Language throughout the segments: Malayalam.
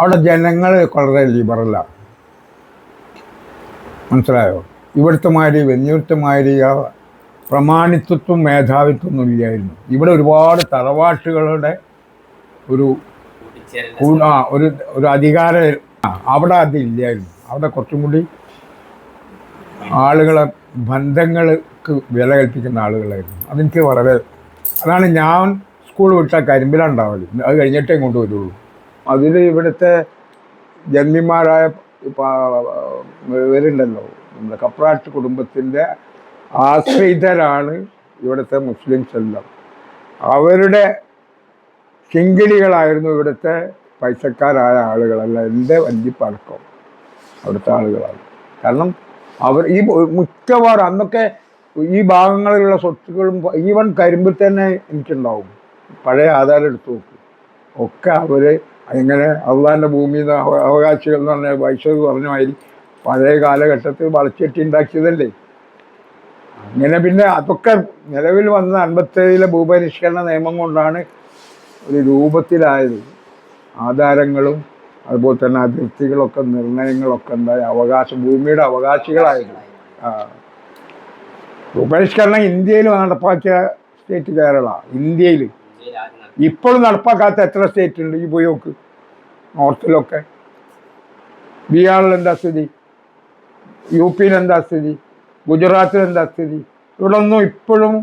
അവിടെ ജനങ്ങൾ വളരെ ലിബറലാണ് മനസ്സിലായോ? ഇവിടുത്തെ മാതിരി വെഞ്ഞൂരത്തെ മാതിരി ആ പ്രമാണിത്വത്വം മേധാവിത്വം ഒന്നും ഇല്ലായിരുന്നു. ഇവിടെ ഒരുപാട് തറവാട്ടുകളുടെ ഒരു ആ ഒരു ഒരു അധികാര അവിടെ അവിടെ അതില്ലായിരുന്നു അവിടെ കുറച്ചും കൂടി ആളുകളെ ബന്ധങ്ങൾക്ക് വില കൽപ്പിക്കുന്ന ആളുകളായിരുന്നു. അതെനിക്ക് വളരെ അതാണ് ഞാൻ സ്കൂൾ വിട്ട കരിമ്പിലുണ്ടാവൽ അത് കഴിഞ്ഞിട്ടേ ഇങ്ങോട്ട് വരുള്ളൂ. അതിൽ ഇവിടുത്തെ ജന്മിമാരായ ഇവരുണ്ടല്ലോ. നമ്മുടെ കപ്രാട്ട് കുടുംബത്തിന്റെ ആശ്രിതരാണ് ഇവിടുത്തെ മുസ്ലിംസ് എല്ലാം അവരുടെ കിങ്കിണികളായിരുന്നു ഇവിടുത്തെ പൈസക്കാരായ ആളുകളല്ല എന്റെ വഞ്ചിപ്പടക്കം അവിടുത്തെ ആളുകളാണ്. കാരണം അവർ ഈ മിക്കവാറും അന്നൊക്കെ ഈ ഭാഗങ്ങളിലുള്ള സ്വത്തുക്കളും ഈവൻ കരിമ്പിൽ തന്നെ എനിക്കുണ്ടാവും. പഴയ ആധാരം എടുത്തു നോക്കും. ഒക്കെ അവർ എങ്ങനെ അള്ളാഹിന്റെ ഭൂമിയിൽ അവകാശികൾ എന്ന് പറഞ്ഞ വൈശ്വത് പറഞ്ഞ മാതിരി പഴയ കാലഘട്ടത്തിൽ വളച്ചെട്ടി ഉണ്ടാക്കിയതല്ലേ? അങ്ങനെ പിന്നെ അതൊക്കെ നിലവിൽ വന്ന അൻപത്തേഴിലെ ഭൂപരിഷ്കരണ നിയമം കൊണ്ടാണ് ഒരു രൂപത്തിലായത്. ആധാരങ്ങളും അതുപോലെ തന്നെ അതിർത്തികളൊക്കെ നിർണയങ്ങളൊക്കെ ഉണ്ടായി അവകാശം ഭൂമിയുടെ അവകാശികളായത്. ഭൂപരിഷ്കരണം ഇന്ത്യയിൽ നടപ്പാക്കിയ സ്റ്റേറ്റ് കേരള ഇന്ത്യയിൽ. ഇപ്പോഴും നടപ്പാക്കാത്ത എത്ര സ്റ്റേറ്റ് ഉണ്ട്? ഈ പോയോക്ക് നോർത്തിലൊക്കെ. ബീഹാറിൽ എന്താ സ്ഥിതി? യു പിയിൽ എന്താ സ്ഥിതി? ഗുജറാത്തിൽ എന്താ സ്ഥിതി? ഇവിടെ ഒന്നും ഇപ്പോഴും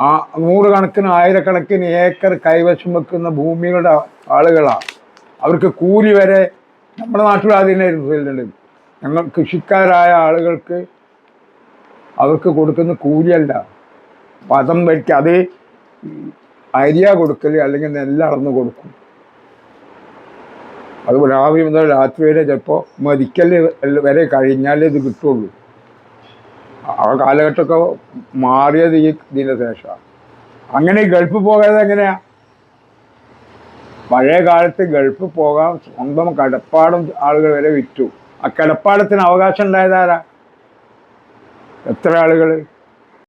ആ നൂറുകണക്കിന് ആയിരക്കണക്കിന് ഏക്കർ കൈവശം വെക്കുന്ന ഭൂമികളുടെ ആളുകളാണ് അവർക്ക് കൂലി വരെ നമ്മുടെ നാട്ടിൽ അതിനായിരുന്നു ചെല്ലുന്നത് ഞങ്ങൾ കൃഷിക്കാരായ ആളുകൾക്ക് അവർക്ക് കൊടുക്കുന്ന കൂലിയല്ല. പദം വയ്ക്കുക അത് അരിയ കൊടുക്കൽ അല്ലെങ്കിൽ നെല്ല് കൊടുക്കും. അത് രാവിലെ മുതൽ രാത്രി വരെ ചിലപ്പോൾ മരിക്കൽ വരെ കഴിഞ്ഞാലേ ഇത് കിട്ടുള്ളൂ. ആ കാലഘട്ടമൊക്കെ മാറിയത് ഈ ഇതിന്റെ ശേഷമാണ് അങ്ങനെ ഗൾഫ് പോകാതെ എങ്ങനെയാ? പഴയ കാലത്ത് ഗൾഫ് പോകാൻ സ്വന്തം കടപ്പാടും ആളുകൾ വരെ വിറ്റു. ആ കിടപ്പാടത്തിന് അവകാശം ഉണ്ടായതാരാ എത്ര ആളുകൾ